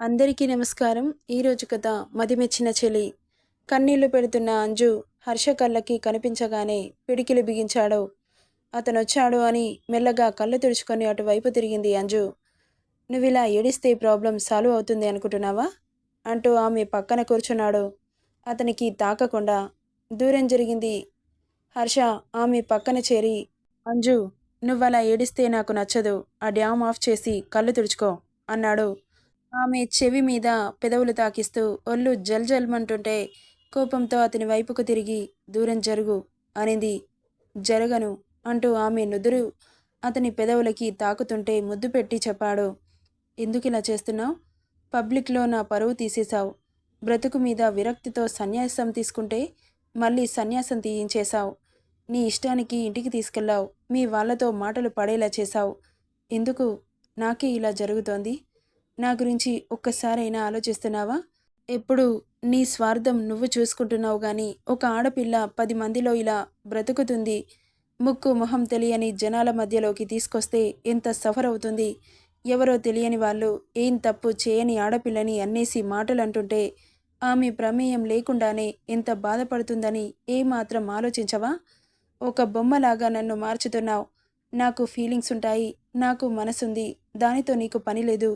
అందరికీ నమస్కారం. ఈరోజు కథ మదిమెచ్చిన చెలి. కన్నీళ్ళు పెడుతున్న అంజు హర్ష కళ్ళకి కనిపించగానే పిడికిలు బిగించాడు. అతనొచ్చాడు అని మెల్లగా కళ్ళు తుడుచుకొని అటువైపు తిరిగింది అంజు. నువ్వు ఇలా ఏడిస్తే ప్రాబ్లం సాల్వ్ అవుతుంది అనుకుంటున్నావా? అంటూ ఆమె పక్కన కూర్చున్నాడు. అతనికి తాకకుండా దూరం జరిగింది హర్ష. ఆమె పక్కన చేరి అంజు నువ్వలా ఏడిస్తే నాకు నచ్చదు. ఆ డ్యామ్ ఆఫ్ చేసి కళ్ళు తుడుచుకో అన్నాడు. ఆమె చెవి మీద పెదవులు తాకిస్తూ ఒళ్ళు జల్జల్మంటుంటే కోపంతో అతని వైపుకు తిరిగి దూరం జరుగు అనేది. జరగను అంటూ ఆమె నుదురు అతని పెదవులకి తాకుతుంటే ముద్దు పెట్టి చెప్పాడు. ఎందుకు ఇలా చేస్తున్నావు? పబ్లిక్లో నా పరువు తీసేశావు. బ్రతుకు మీద విరక్తితో సన్యాసం తీసుకుంటే మళ్ళీ సన్యాసం తీయించేశావు. నీ ఇష్టానికి ఇంటికి తీసుకెళ్ళావు. మీ వాళ్ళతో మాటలు పడేలా చేశావు. ఎందుకు? నాకే ఇలా జరుగుతోంది. నా గురించి ఒక్కసారైనా ఆలోచిస్తున్నావా? ఎప్పుడు నీ స్వార్థం నువ్వు చూసుకుంటున్నావు కానీ ఒక ఆడపిల్ల పది మందిలో ఇలా బ్రతుకుతుంది. ముక్కు మొహం తెలియని జనాల మధ్యలోకి తీసుకొస్తే ఎంత సఫర్ అవుతుంది? ఎవరో తెలియని వాళ్ళు ఏం తప్పు చేయని ఆడపిల్లని అన్నేసి మాటలు అంటుంటే ఆమె ప్రమేయం లేకుండానే ఎంత బాధపడుతుందని ఏమాత్రం ఆలోచించవా? ఒక బొమ్మలాగా నన్ను మార్చుతున్నావు. నాకు ఫీలింగ్స్ ఉంటాయి నాకు మనసుంది దానితో నీకు పని లేదు.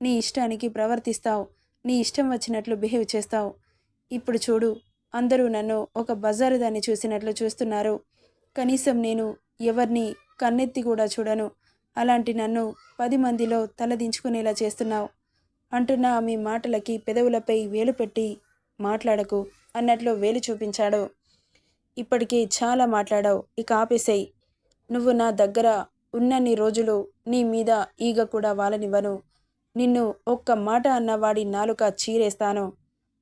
నీ ఇష్టానికి ప్రవర్తిస్తావు. నీ ఇష్టం వచ్చినట్లు బిహేవ్ చేస్తావు. ఇప్పుడు చూడు అందరూ నన్ను ఒక బజారు దాన్ని చూసినట్లు చూస్తున్నారు. కనీసం నేను ఎవరిని కన్నెత్తి కూడా చూడను. అలాంటి నన్ను పది మందిలో తలదించుకునేలా చేస్తున్నావు. అంటున్న ఆమె మాటలకి పెదవులపై వేలు పెట్టి మాట్లాడకు అన్నట్లు వేలు చూపించాడు. ఇప్పటికే చాలా మాట్లాడావు ఇక ఆపేసేయ్. నువ్వు నా దగ్గర ఉన్నన్ని రోజులు నీ మీద ఈగ కూడా వాలనివ్వను. నిన్ను ఒక్క మాట అన్న వాడి నాలుక చీరేస్తాను.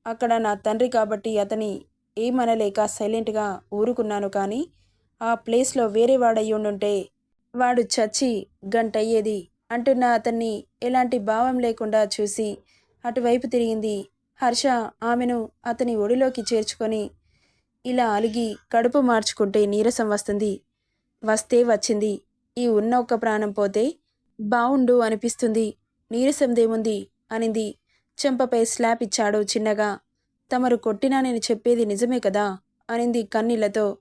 అక్కడ నా తండ్రి కాబట్టి అతని ఏమనలేక సైలెంట్గా ఊరుకున్నాను కానీ ఆ ప్లేస్లో వేరే వాడయ్యుండుంటే వాడు చచ్చి గంటయ్యేది అంటున్న అతన్ని ఎలాంటి భావం లేకుండా చూసి అటువైపు తిరిగింది. హర్ష ఆమెను అతని ఒడిలోకి చేర్చుకొని ఇలా అలిగి కడుపు మార్చుకుంటే నీరసం వస్తుంది. వస్తే వచ్చింది. ఈ ఉన్న ఒక్క ప్రాణం పోతే బావుండు అనిపిస్తుంది. నీరసందేముంది? అనింది. చెంపపై స్లాప్ ఇచ్చాడు చిన్నగా. తమరు కొట్టినా నేను చెప్పేది నిజమే కదా? అనింది కన్నీళ్ళతో.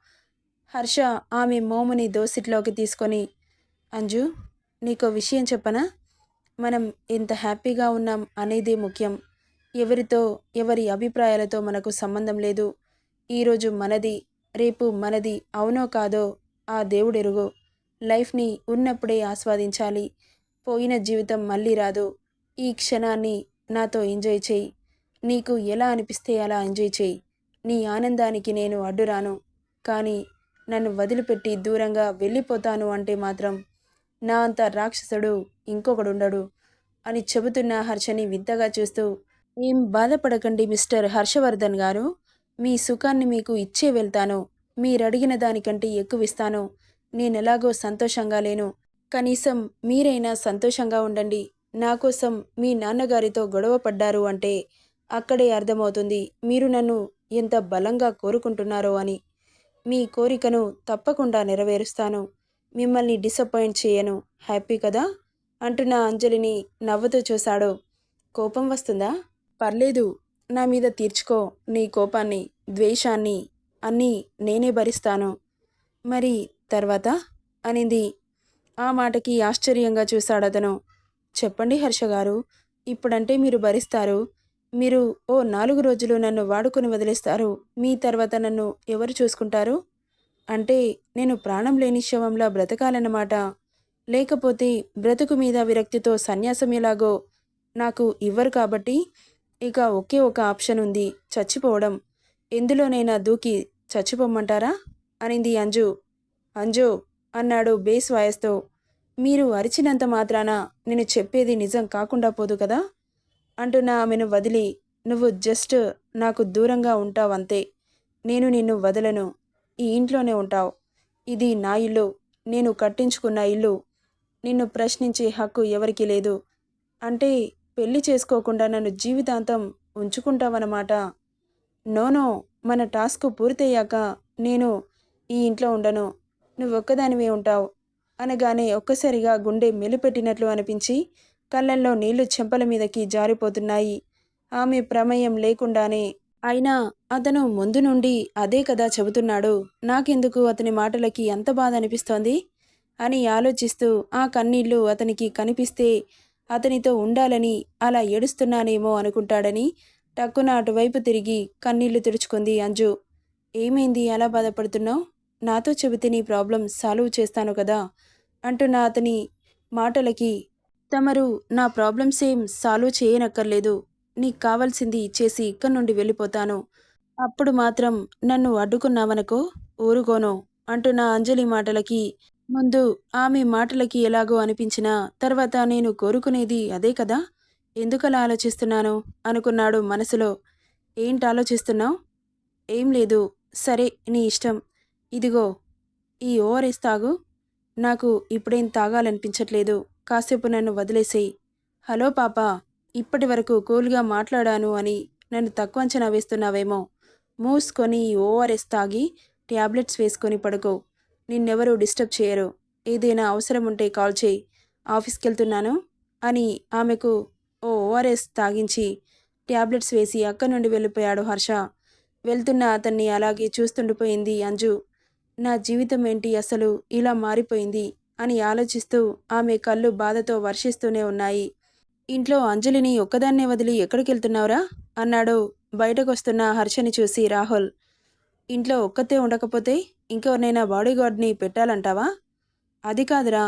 హర్ష ఆమె మోముని దోసిట్లోకి తీసుకొని అంజు నీకో విషయం చెప్పనా? మనం ఎంత హ్యాపీగా ఉన్నాం అనేదే ముఖ్యం. ఎవరితో ఎవరి అభిప్రాయాలతో మనకు సంబంధం లేదు. ఈరోజు మనది రేపు మనది అవునో కాదో ఆ దేవుడెరుగు. లైఫ్ని ఉన్నప్పుడే ఆస్వాదించాలి. పోయిన జీవితం మళ్ళీ రాదు. ఈ క్షణాన్ని నాతో ఎంజాయ్ చేయి. నీకు ఎలా అనిపిస్తే అలా ఎంజాయ్ చేయి. నీ ఆనందానికి నేను అడ్డురాను. కానీ నన్ను వదిలిపెట్టి దూరంగా వెళ్ళిపోతాను అంటే మాత్రం నా అంత రాక్షసుడు ఇంకొకడుండడు అని చెబుతున్న హర్షని వింతగా చూస్తూ ఏం బాధపడకండి మిస్టర్ హర్షవర్ధన్ గారు. మీ సుఖాన్ని మీకు ఇచ్చే వెళ్తాను. మీరడిగిన దానికంటే ఎక్కువ ఇస్తాను నేనెలాగో సంతోషంగా లేను. కనీసం మీరైనా సంతోషంగా ఉండండి. నా కోసం మీ నాన్నగారితో గొడవ పడ్డారు అంటే అక్కడే అర్థమవుతుంది. మీరు నన్ను ఎంత బలంగా కోరుకుంటున్నారో అని. మీ కోరికను తప్పకుండా నెరవేరుస్తాను. మిమ్మల్ని డిసప్పాయింట్ చేయను. హ్యాపీ కదా? అంటున్న అంజలిని నవ్వుతూ చూశాడు. కోపం వస్తుందా? పర్లేదు. నా మీద తీర్చుకో. నీ కోపాన్ని ద్వేషాన్ని అన్నీ నేనే భరిస్తాను. మరి తర్వాత? అనింది ఆ మాటకి ఆశ్చర్యంగా చూశాడతను చెప్పండి హర్ష గారు ఇప్పుడంటే మీరు భరిస్తారు. మీరు ఓ నాలుగు రోజులు నన్ను వాడుకొని వదిలేస్తారు. మీ తర్వాత నన్ను ఎవరు చూసుకుంటారు? అంటే నేను ప్రాణం లేని శవంలా బ్రతకాలన్నమాట. లేకపోతే బ్రతుకు మీద విరక్తితో సన్యాసం ఎలాగో నాకు ఇవ్వరు కాబట్టి ఇక ఒకే ఒక ఆప్షన్ ఉంది చచ్చిపోవడం. ఎందులోనైనా దూకి చచ్చిపోమ్మంటారా అనింది అంజు. అంజు అన్నాడు బేస్ వాయస్తో. మీరు అరిచినంత మాత్రాన నేను చెప్పేది నిజం కాకుండా పోదు కదా? అంటున్న ఆమెను వదిలి నువ్వు జస్ట్ నాకు దూరంగా ఉంటావంతే నేను నిన్ను వదలను. ఈ ఇంట్లోనే ఉంటావు. ఇది నా ఇల్లు. నేను కట్టించుకున్న ఇల్లు. నిన్ను ప్రశ్నించే హక్కు ఎవరికి లేదు. అంటే పెళ్ళి చేసుకోకుండా నన్ను జీవితాంతం ఉంచుకుంటావన్నమాట. నోనో మన టాస్క్ పూర్తయ్యాక నేను ఈ ఇంట్లో ఉండను. నువ్వొక్కదానివే ఉంటావు. అనగానే ఒక్కసారిగా గుండె మెలుపెట్టినట్లు అనిపించి కళ్ళల్లో నీళ్ళు చెంపల మీదకి జారిపోతున్నాయి. ఆమె ప్రమేయం లేకుండానే అయినా అతను ముందు నుండి అదే కదా చెబుతున్నాడు. నాకెందుకు అతని మాటలకి ఎంత బాధ అనిపిస్తోంది? అని ఆలోచిస్తూ ఆ కన్నీళ్ళు అతనికి కనిపిస్తే అతనితో ఉండాలని అలా ఏడుస్తున్నానేమో అనుకుంటాడని టక్కున అటువైపు తిరిగి కన్నీళ్ళు తుడుచుకుంది అంజు. ఏమైంది? అలా బాధపడుతున్నావు? నాతో చెబితే నీ ప్రాబ్లం సాల్వ్ చేస్తాను కదా అంటున్న అతని మాటలకి తమరు నా ప్రాబ్లమ్స్ ఏం సాల్వ్ చేయనక్కర్లేదు. నీకు కావాల్సింది ఇచ్చేసి ఇక్కడి నుండి వెళ్ళిపోతాను. అప్పుడు మాత్రం నన్ను అడ్డుకున్నావనుకో ఊరుకోను అంటున్న అంజలి మాటలకి ముందు ఆమె మాటలకి ఎలాగో అనిపించినా తర్వాత నేను కోరుకునేది అదే కదా? ఎందుకలా ఆలోచిస్తున్నాను? అనుకున్నాడు మనసులో. ఏంటి ఆలోచిస్తున్నావు? ఏం లేదు. సరే నీ ఇష్టం. ఇదిగో ఈ ఓఆర్ఎస్ తాగు. నాకు ఇప్పుడేం తాగాలనిపించట్లేదు. కాసేపు నన్ను వదిలేసేయి. హలో పాప ఇప్పటి వరకు కూల్గా మాట్లాడాను అని నన్ను తక్కువ అంచనా వేస్తున్నావేమో. మూసుకొని ఈ ఓఆర్ఎస్ తాగి ట్యాబ్లెట్స్ వేసుకొని పడుకో. నిన్నెవరూ డిస్టర్బ్ చేయరు. ఏదైనా అవసరం ఉంటే కాల్ చేయి. ఆఫీస్కి వెళ్తున్నాను అని ఆమెకు ఓ ఓఆర్ఎస్ తాగించి ట్యాబ్లెట్స్ వేసి అక్కడి నుండి వెళ్ళిపోయాడు హర్ష. వెళ్తున్న అతన్ని అలాగే చూస్తుండిపోయింది అంజు. నా జీవితం ఏంటి అసలు? ఇలా మారిపోయింది అని ఆలోచిస్తూ ఆమె కళ్ళు బాధతో వర్షిస్తూనే ఉన్నాయి. ఇంట్లో అంజలిని ఒక్కదాన్నే వదిలి ఎక్కడికి వెళ్తున్నావురా అన్నాడు. బయటకొస్తున్న హర్షని చూసి రాహుల్. ఇంట్లో ఒక్కతే ఉండకపోతే ఇంకెవరినైనా బాడీగార్డ్ని పెట్టాలంటావా? అది కాదురా.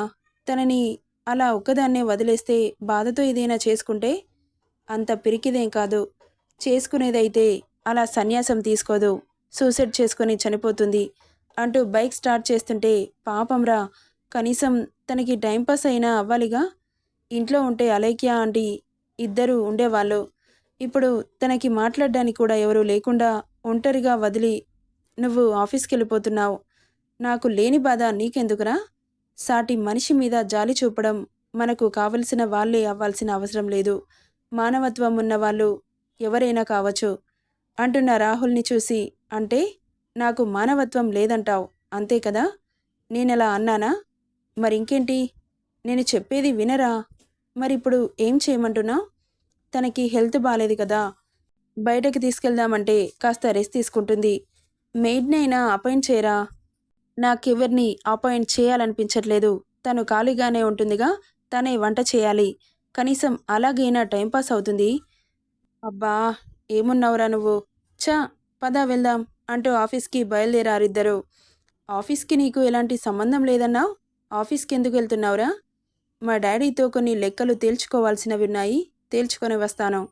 తనని అలా ఒక్కదాన్నే వదిలేస్తే బాధతో ఏదైనా చేసుకుంటే అంత పిరికిదేం కాదు. చేసుకునేదైతే అలా సన్యాసం తీసుకోదు. సూసైడ్ చేసుకొని చనిపోతుంది. అంటూ బైక్ స్టార్ట్ చేస్తుంటే పాపంరా కనీసం తనకి టైంపాస్ అయినా అవ్వాలిగా? ఇంట్లో ఉంటే అలేఖ్య ఆంటీ ఇద్దరు ఉండేవాళ్ళు. ఇప్పుడు తనకి మాట్లాడడానికి కూడా ఎవరూ లేకుండా ఒంటరిగా వదిలి నువ్వు ఆఫీస్కి వెళ్ళిపోతున్నావు నాకు లేని బాధ నీకెందుకురా? సాటి మనిషి మీద జాలి చూపడం మనకు కావలసిన వాళ్ళే అవ్వాల్సిన అవసరం లేదు. మానవత్వం ఉన్న వాళ్ళు ఎవరైనా కావచ్చు అంటున్న రాహుల్ని చూసి అంటే నాకు మానవత్వం లేదంటావు అంతే కదా? నేనెలా అన్నానా? మరింకేంటి? నేను చెప్పేది వినరా? మరిప్పుడు ఏం చేయమంటున్నావు తనకి హెల్త్ బాగాలేదు కదా. బయటకు తీసుకెళ్దామంటే కాస్త రెస్ట్ తీసుకుంటుంది. మెయిడ్నైనా అపాయింట్ చేయరా? నాకెవరిని అపాయింట్ చేయాలనిపించట్లేదు. తను ఖాళీగానే ఉంటుందిగా తనే వంట చేయాలి. కనీసం అలాగైనా టైంపాస్ అవుతుంది. అబ్బా ఏమున్నావురా నువ్వు? చా పదా వెళ్దాం. అంటూ ఆఫీస్కి బయలుదేరారిద్దరు ఆఫీస్కి నీకు ఎలాంటి సంబంధం లేదన్నావు ఆఫీస్కి ఎందుకు వెళ్తున్నావురా? మా డాడీతో కొన్ని లెక్కలు తేల్చుకోవాల్సినవి ఉన్నాయి. తేల్చుకొని వస్తాను.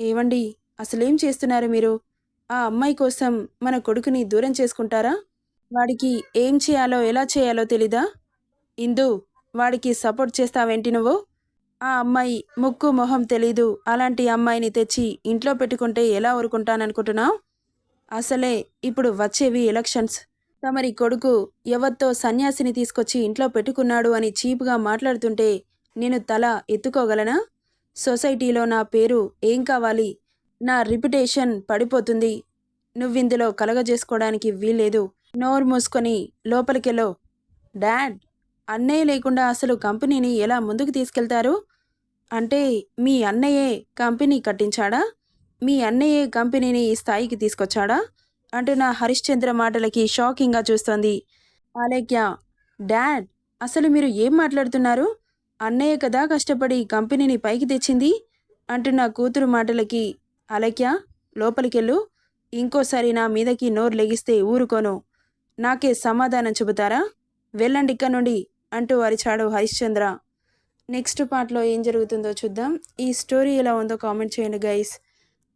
ఏవండి? అసలేం చేస్తున్నారు మీరు? ఆ అమ్మాయి కోసం మన కొడుకుని దూరం చేసుకుంటారా? వాడికి ఏం చేయాలో ఎలా చేయాలో తెలీదా? ఇందు వాడికి సపోర్ట్ చేస్తావేంటి నువ్వు? ఆ అమ్మాయి ముక్కు మొహం తెలీదు. అలాంటి అమ్మాయిని తెచ్చి ఇంట్లో పెట్టుకుంటే ఎలా ఊరుకుంటాననుకుంటున్నావు? అసలే ఇప్పుడు వచ్చేవి ఎలక్షన్స్. తమరి కొడుకు ఎవరితో సన్యాసిని తీసుకొచ్చి ఇంట్లో పెట్టుకున్నాడు అని చీప్గా మాట్లాడుతుంటే నేను తల ఎత్తుకోగలనా? సొసైటీలో నా పేరు ఏం కావాలి? నా రిప్యుటేషన్ పడిపోతుంది. నువ్విందులో కలగజేసుకోవడానికి వీల్లేదు. నోరు మూసుకొని లోపలికెళ్ళో. డాడ్ అన్నయ్య లేకుండా అసలు కంపెనీని ఎలా ముందుకు తీసుకెళ్తారు? అంటే మీ అన్నయ్యే కంపెనీ కట్టించాడా? మీ అన్నయ్యే కంపెనీని ఈ స్థాయికి తీసుకొచ్చాడా? అంటున్న హరిశ్చంద్ర మాటలకి షాకింగ్గా చూస్తోంది. ఆలేఖ్య డాడ్ అసలు మీరు ఏం మాట్లాడుతున్నారు? అన్నయ్య కదా కష్టపడి కంపెనీని పైకి తెచ్చింది? అంటున్న కూతురు మాటలకి అలక్య లోపలికెళ్ళు. ఇంకోసారి నా మీదకి నోరు లెగిస్తే ఊరుకోను. నాకే సమాధానం చెబుతారా? వెళ్ళండి ఇక్కడ నుండి అంటూ అరిచాడు హరిశ్చంద్ర. నెక్స్ట్ పార్ట్లో ఏం జరుగుతుందో చూద్దాం. ఈ స్టోరీ ఎలా ఉందో కామెంట్ చేయండి guys.